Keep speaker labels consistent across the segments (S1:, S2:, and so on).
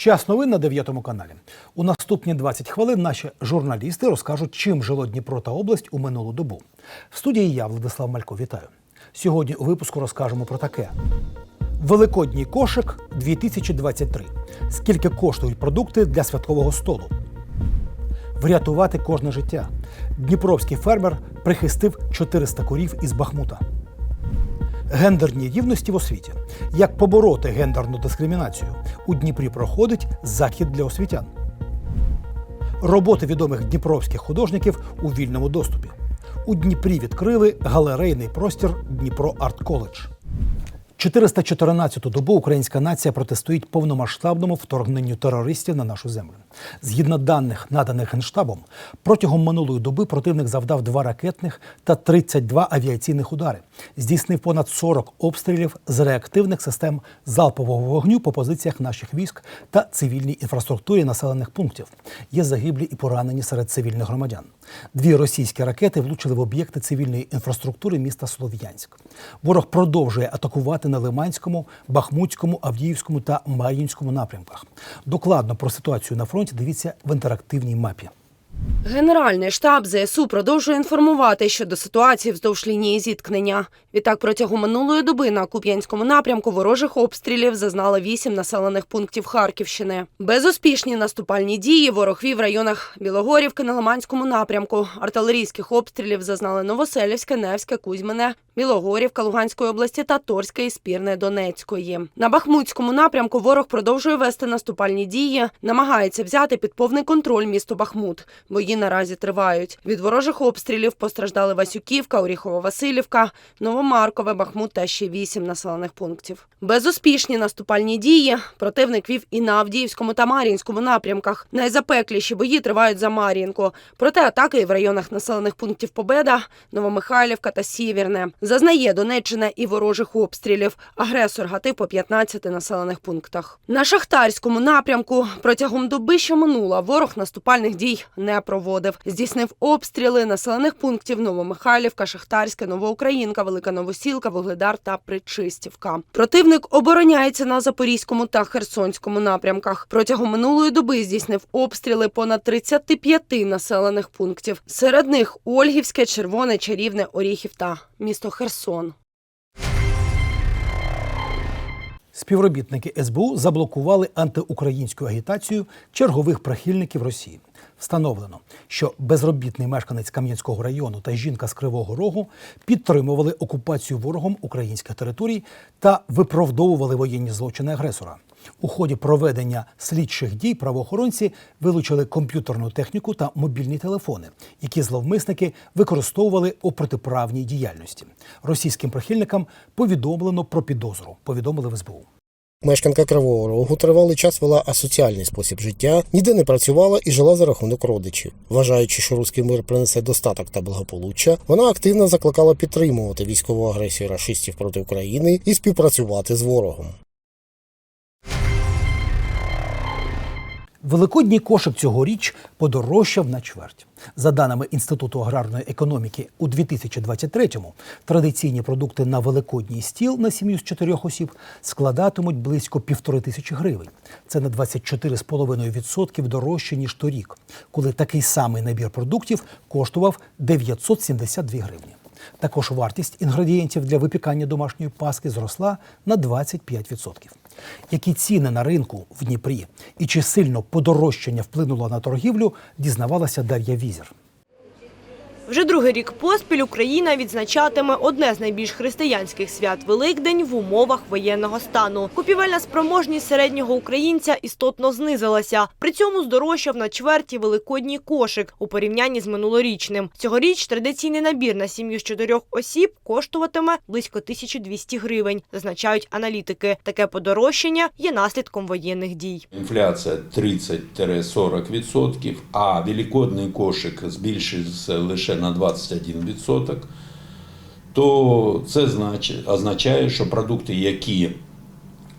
S1: Час новин на 9 каналі. У наступні 20 хвилин наші журналісти розкажуть, чим жило Дніпро та область у минулу добу. В студії я, Владислав Малько, вітаю. Сьогодні у випуску розкажемо про таке: Великодній кошик 2023. Скільки коштують продукти для святкового столу? Врятувати кожне життя. Дніпровський фермер прихистив 400 корів із Бахмута. Гендерні рівності в освіті. Як побороти гендерну дискримінацію? У Дніпрі проходить захід для освітян. Роботи відомих дніпровських художників у вільному доступі. У Дніпрі відкрили галерейний простір Дніпро Арт Коледж. 414-ту добу українська нація протистоїть повномасштабному вторгненню терористів на нашу землю. Згідно даних, наданих генштабом, протягом минулої доби противник завдав два ракетних та 32 авіаційних удари, здійснив понад 40 обстрілів з реактивних систем залпового вогню по позиціях наших військ та цивільній інфраструктурі населених пунктів. Є загиблі і поранені серед цивільних громадян. Дві російські ракети влучили в об'єкти цивільної інфраструктури міста Слов'янськ. Ворог продовжує атакувати на Лиманському, Бахмутському, Авдіївському та Мар'їнському напрямках. Докладно про ситуацію на фронті дивіться в інтерактивній мапі.
S2: Генеральний штаб ЗСУ продовжує інформувати щодо ситуації вздовж лінії зіткнення. Відтак, протягом минулої доби на Куп'янському напрямку ворожих обстрілів зазнали вісім населених пунктів Харківщини. Безуспішні наступальні дії ворог вів в районах Білогорівки на Лиманському напрямку. Артилерійських обстрілів зазнали Новоселівське, Невське, Кузьмине, Білогорівка Луганської області та Торське і Спірне Донецької. На Бахмутському напрямку ворог продовжує вести наступальні дії, намагається взяти під повний контроль місто Бахмут. Бої наразі тривають. Від ворожих обстрілів постраждали Васюківка, Оріхово-Василівка, Новомаркове, Бахмут та ще вісім населених пунктів. Безуспішні наступальні дії противник вів і на Авдіївському та Мар'їнському напрямках. Найзапекліші бої тривають за Мар'їнку. Проте атаки і в районах населених пунктів Победа, Новомихайлівка та Сіверне. Зазнає Донеччина і ворожих обстрілів. Агресор гатив по 15 населених пунктах. На Шахтарському напрямку протягом доби, що минула, ворог наступальних дій не проводив. Здійснив обстріли населених пунктів Новомихайлівка, Шахтарська, Новоукраїнка, Велика Новосілка, Вугледар та Причистівка. Противник обороняється на Запорізькому та Херсонському напрямках. Протягом минулої доби здійснив обстріли понад 35 населених пунктів. Серед них Ольгівське, Червоне, Чарівне, Оріхів та місто Херсон.
S1: Співробітники СБУ заблокували антиукраїнську агітацію чергових прихильників Росії. Встановлено, що безробітний мешканець Кам'янського району та жінка з Кривого Рогу підтримували окупацію ворогом українських територій та виправдовували воєнні злочини агресора. У ході проведення слідчих дій правоохоронці вилучили комп'ютерну техніку та мобільні телефони, які зловмисники використовували у протиправній діяльності. Російським прихильникам повідомлено про підозру. Повідомили в СБУ.
S3: Мешканка Кривого Рогу тривалий час вела асоціальний спосіб життя, ніде не працювала і жила за рахунок родичів. Вважаючи, що руський мир принесе достаток та благополуччя, вона активно закликала підтримувати військову агресію рашистів проти України і співпрацювати з ворогом.
S1: Великодній кошик цьогоріч подорожчав на чверть. За даними Інституту аграрної економіки, у 2023-му традиційні продукти на великодній стіл на сім'ю з чотирьох осіб складатимуть близько півтори тисячі гривень. Це на 24,5% дорожче ніж торік, коли такий самий набір продуктів коштував 972 гривні. Також вартість інгредієнтів для випікання домашньої паски зросла на 25%. Які ціни на ринку в Дніпрі і чи сильно подорожчання вплинуло на торгівлю, дізнавалася Дар'я Візер.
S4: Вже другий рік поспіль Україна відзначатиме одне з найбільш християнських свят Великдень в умовах воєнного стану. Купівельна спроможність середнього українця істотно знизилася. При цьому здорожчав на чверті великодній кошик у порівнянні з минулорічним. Цьогоріч традиційний набір на сім'ю з чотирьох осіб коштуватиме близько 1200 гривень, зазначають аналітики. Таке подорожчання є наслідком воєнних дій.
S5: Інфляція 30-40%, а великодний кошик збільшився лише на 21%, то це означає, що продукти, які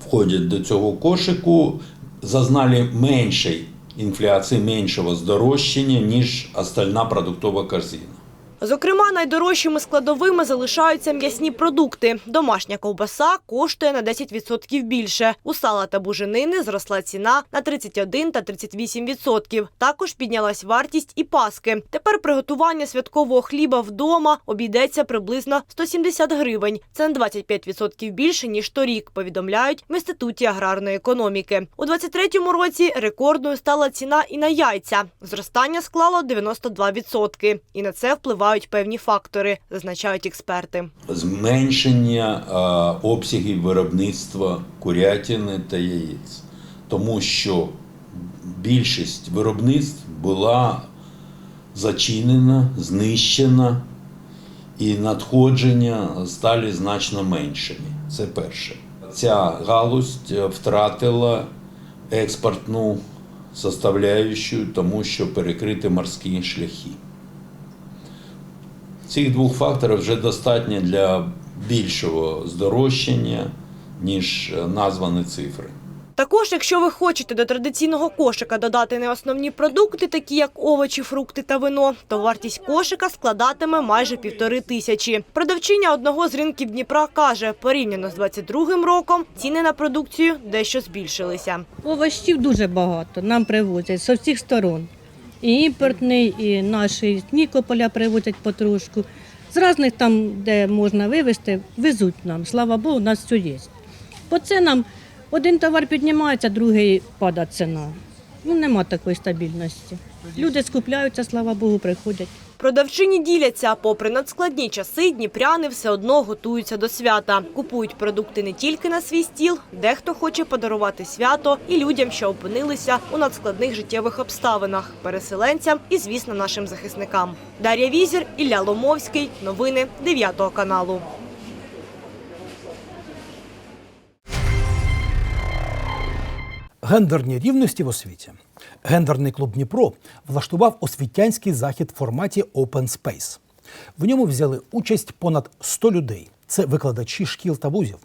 S5: входять до цього кошику, зазнали меншої інфляції, меншого здорожчання, ніж остальна продуктова корзина.
S4: Зокрема, найдорожчими складовими залишаються м'ясні продукти. Домашня ковбаса коштує на 10% більше. У сала та буженини зросла ціна на 31 та 38%. Також піднялась вартість і паски. Тепер приготування святкового хліба вдома обійдеться приблизно 170 гривень. Це на 25% більше ніж торік. Повідомляють в інституті аграрної економіки. У 23-му році рекордною стала ціна і на яйця. Зростання склало 92%. І на це впливають певні фактори, зазначають експерти.
S5: зменшення обсягів виробництва курятини та яєць, тому що більшість виробництв була зачинена, знищена, і надходження стали значно меншими. Це перше. Ця галузь е, втратила експортну составляющу, тому що перекриті морські шляхи. Цих двох факторів вже достатньо для більшого здорожчання, ніж е, названі цифри.
S4: Також, якщо ви хочете до традиційного кошика додати не основні продукти, такі як овочі, фрукти та вино, то вартість кошика складатиме майже півтори тисячі. Продавчиня одного з ринків Дніпра каже, порівняно з 22-м роком ціни на продукцію дещо збільшилися.
S6: Овощів дуже багато, нам привозять з усіх сторон. І імпортний, і наші з Нікополя привозять потрошку. З різних там, де можна вивезти, везуть нам. Слава Богу, у нас все є. По ценам один товар піднімається, другий падає ціна. Ну, нема такої стабільності. Люди скупляються, слава Богу, приходять.
S4: Продавчині діляться, попри надскладні часи, дніпряни все одно готуються до свята. Купують продукти не тільки на свій стіл, дехто хоче подарувати свято і людям, що опинилися у надскладних життєвих обставинах, переселенцям і, звісно, нашим захисникам. Дар'я Візір, Ілля Ломовський. Новини 9 каналу.
S1: Гендерні рівності в освіті. Гендерний клуб Дніпро влаштував освітянський захід в форматі Open Space. В ньому взяли участь понад 100 людей. Це викладачі шкіл та вузів.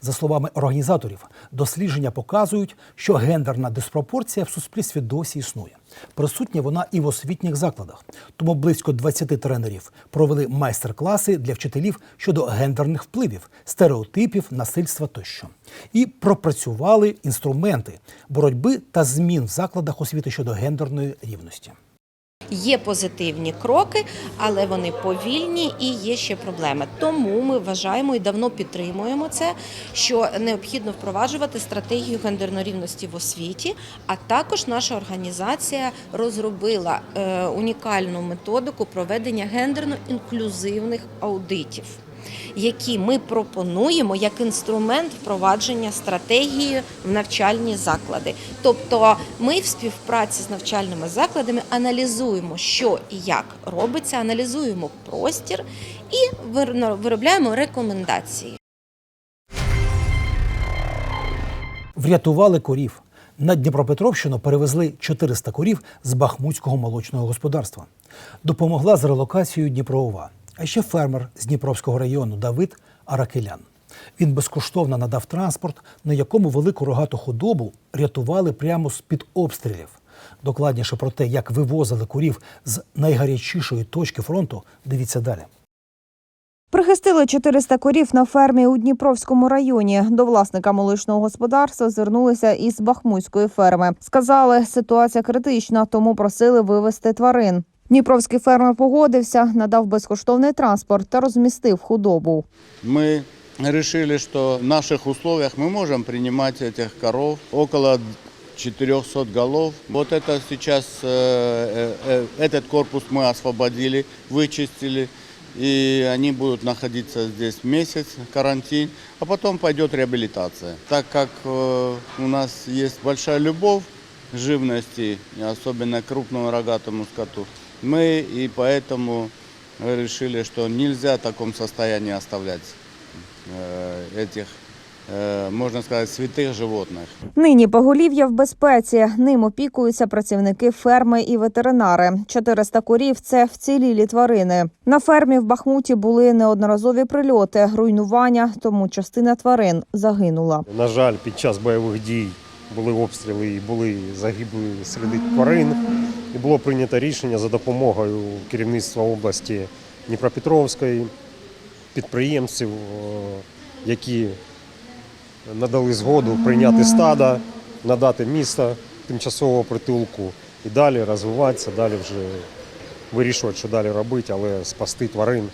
S1: За словами організаторів, дослідження показують, що гендерна диспропорція в суспільстві досі існує. Присутня вона і в освітніх закладах. Тому близько 20 тренерів провели майстер-класи для вчителів щодо гендерних впливів, стереотипів, насильства тощо. І пропрацювали інструменти боротьби та змін в закладах освіти щодо гендерної рівності.
S7: Є позитивні кроки, але вони повільні і є ще проблеми. Тому ми вважаємо і давно підтримуємо це, що необхідно впроваджувати стратегію гендерної рівності в освіті. А також наша організація розробила е, унікальну методику проведення гендерно-інклюзивних аудитів. Які ми пропонуємо як інструмент впровадження стратегії в навчальні заклади. Тобто ми в співпраці з навчальними закладами аналізуємо, що і як робиться, аналізуємо простір і вир- виробляємо рекомендації.
S1: Врятували корів. На Дніпропетровщину перевезли 400 корів з Бахмутського молочного господарства. Допомогла з релокацією Дніпроова. А ще фермер з Дніпровського району Давид Аракелян. Він безкоштовно надав транспорт, на якому велику рогату худобу рятували прямо з-під обстрілів. Докладніше про те, як вивозили корів з найгарячішої точки фронту, дивіться далі.
S8: Прихистили 400 корів на фермі у Дніпровському районі. До власника молочного господарства звернулися із Бахмутської ферми. Сказали, ситуація критична, тому просили вивезти тварин. Дніпровський фермер погодився, надав безкоштовний транспорт та розмістив худобу.
S9: мы решили, что в наших условиях мы можем принимать этих коров около 400 голов. Вот это сейчас, э, э, э, этот корпус мы освободили, вычистили, и они будут находиться здесь месяц, карантин, а потом пойдет реабилитация. Так как э, у нас есть большая любовь к живности, и особенно к крупному рогатому скоту, мы и поэтому решили, что нельзя в таком состоянии оставлять э, этих, э, можно сказать, святых животных.
S8: Нині поголів'я в безпеці. Ним опікуються працівники ферми і ветеринари. 400 корів це вцілілі тварини. На фермі в Бахмуті були неодноразові прильоти, руйнування, тому частина тварин загинула.
S10: На жаль, під час бойових дій були обстріли і були загиблі серед тварин. І було прийнято рішення за допомогою керівництва області Дніпропетровської, підприємців, е, які надали згоду прийняти стада, надати місто тимчасового притулку. І далі розвиватися, далі вже вирішувати, що далі робити, але спасти тварин,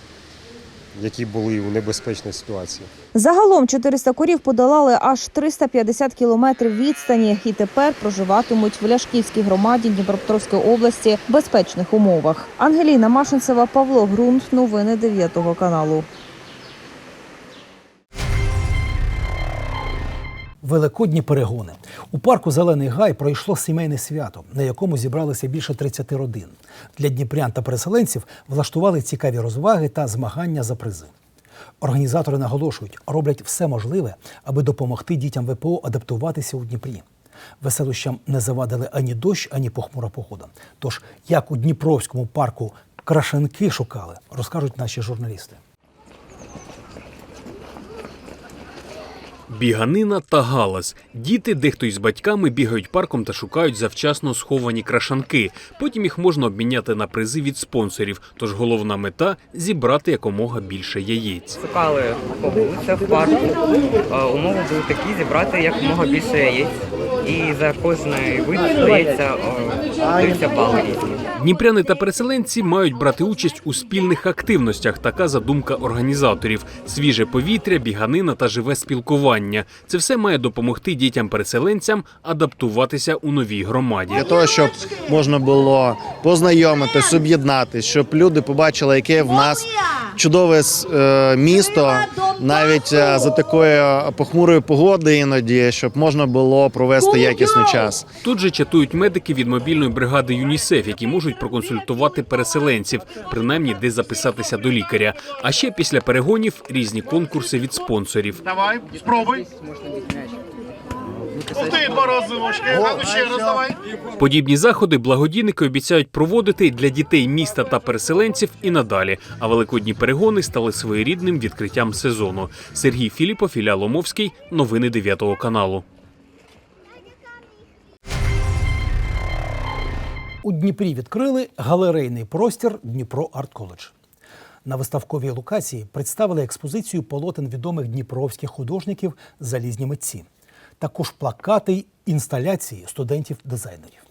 S10: які були у небезпечній ситуації.
S8: Загалом 400 корів подолали аж 350 кілометрів відстані і тепер проживатимуть в Ляшківській громаді Дніпропетровської області в безпечних умовах. Ангеліна Машинцева, Павло Грунт. Новини 9 каналу.
S1: Великодні перегони у парку Зелений Гай пройшло сімейне свято, на якому зібралися більше 30 родин. Для дніпрян та переселенців влаштували цікаві розваги та змагання за призи. Організатори наголошують, роблять все можливе, аби допомогти дітям ВПО адаптуватися у Дніпрі. Веселощам не завадили ані дощ, ані похмура погода. Тож, як у Дніпровському парку крашенки шукали, розкажуть наші журналісти.
S11: Біганина та галас. Діти, дехто із батьками бігають парком та шукають завчасно сховані крашанки. Потім їх можна обміняти на призи від спонсорів. Тож головна мета зібрати якомога більше яєць.
S12: Шукали по вулицях в парку. Е, Умови були такі зібрати якомога більше яєць. І за кожний вид здається, е, бали.
S11: Дніпряни та переселенці мають брати участь у спільних активностях. Така задумка організаторів: свіже повітря, біганина та живе спілкування. Це все має допомогти дітям-переселенцям адаптуватися у новій громаді.
S13: для того, щоб можна було познайомитись, об'єднатись, щоб люди побачили, яке в нас чудове е, місто, навіть е, за такої похмурої погоди іноді, щоб можна було провести якісний час.
S11: Тут же чатують медики від мобільної бригади ЮНІСЕФ, які можуть проконсультувати переселенців, принаймні де записатися до лікаря. А ще після перегонів різні конкурси від спонсорів.
S13: Давай, спробуй. Два рази ну ще раз давай.
S11: Подібні заходи благодійники обіцяють проводити для дітей міста та переселенців і надалі. А великодні перегони стали своєрідним відкриттям сезону. Сергій Філіпов, Ілля Ломовський. Новини 9 каналу.
S1: У Дніпрі відкрили галерейний простір Дніпро Арт Коледж. На виставковій локації представили експозицію полотен відомих дніпровських художників залізні митці, також плакати й інсталяції студентів-дизайнерів.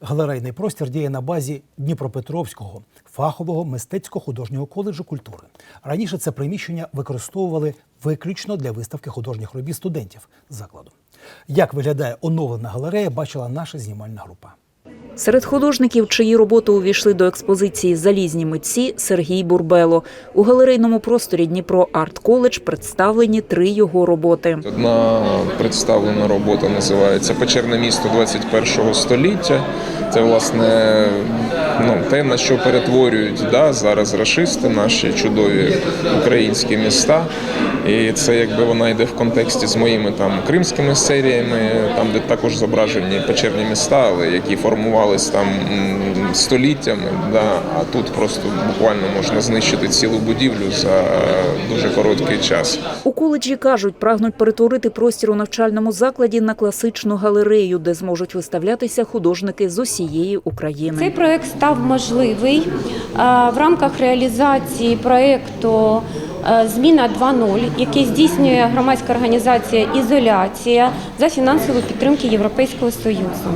S1: Галерейний простір діє на базі Дніпропетровського фахового мистецько-художнього коледжу культури. Раніше це приміщення використовували виключно для виставки художніх робіт студентів закладу. Як виглядає оновлена галерея, бачила наша знімальна група.
S14: Серед художників, чиї роботи увійшли до експозиції Залізні митці Сергій Бурбело. У галерейному просторі Дніпро Арт Коледж представлені три його роботи.
S15: Одна представлена робота називається Печерне місто 21 століття. Це власне ну, те, на що перетворюють да, зараз рашисти, наші чудові українські міста. І це якби вона йде в контексті з моїми там кримськими серіями, там де також зображені печерні міста, але які формувались там століттями. Да, а тут просто буквально можна знищити цілу будівлю за дуже короткий час.
S14: У коледжі кажуть, прагнуть перетворити простір у навчальному закладі на класичну галерею, де зможуть виставлятися художники з усієї України.
S16: Цей проект став можливий в рамках реалізації проекту Зміна 2.0, який здійснює громадська організація Ізоляція за фінансової підтримки Європейського Союзу.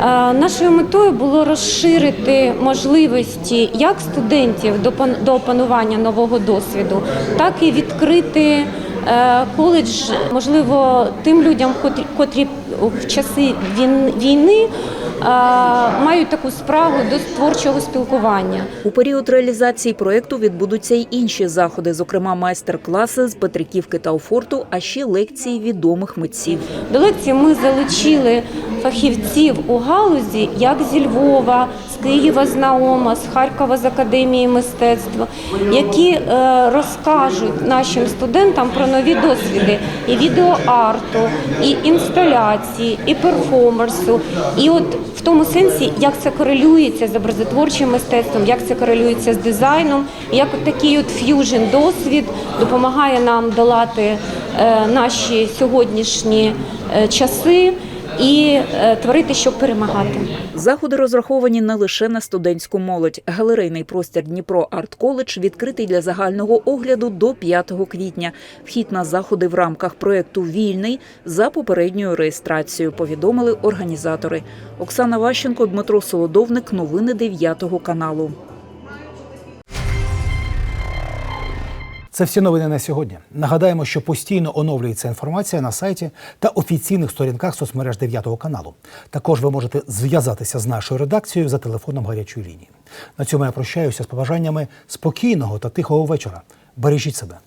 S16: Е, Нашою метою було розширити можливості як студентів до пан- до опанування нового досвіду, так і відкрити е, коледж, можливо, тим людям, котрі в часи війни мають таку справу до творчого спілкування.
S14: У період реалізації проекту відбудуться й інші заходи, зокрема майстер-класи з Петриківки та Офорту, а ще лекції відомих митців.
S16: До лекції ми залучили фахівців у галузі, як зі Львова, з Києва з Наома, з Харкова з академії мистецтва, які е, розкажуть нашим студентам про нові досвіди і відеоарту, і інсталяції, і перформансу. І от в тому сенсі, як це корелюється з образотворчим мистецтвом, як це корелюється з дизайном, як от такий от ф'южн досвід допомагає нам долати е, наші сьогоднішні е, часи і е, творити, щоб перемагати.
S14: Заходи розраховані не лише на студентську молодь. Галерейний простір Дніпро Арт Коледж відкритий для загального огляду до 5 квітня. Вхід на заходи в рамках проєкту Вільний за попередньою реєстрацією. Повідомили організатори. Оксана Ващенко, Дмитро Солодовник. Новини 9 каналу.
S1: Це всі новини на сьогодні. Нагадаємо, що постійно оновлюється інформація на сайті та офіційних сторінках соцмереж 9 каналу. Також ви можете зв'язатися з нашою редакцією за телефоном гарячої лінії. На цьому я прощаюся з побажаннями спокійного та тихого вечора. Бережіть себе.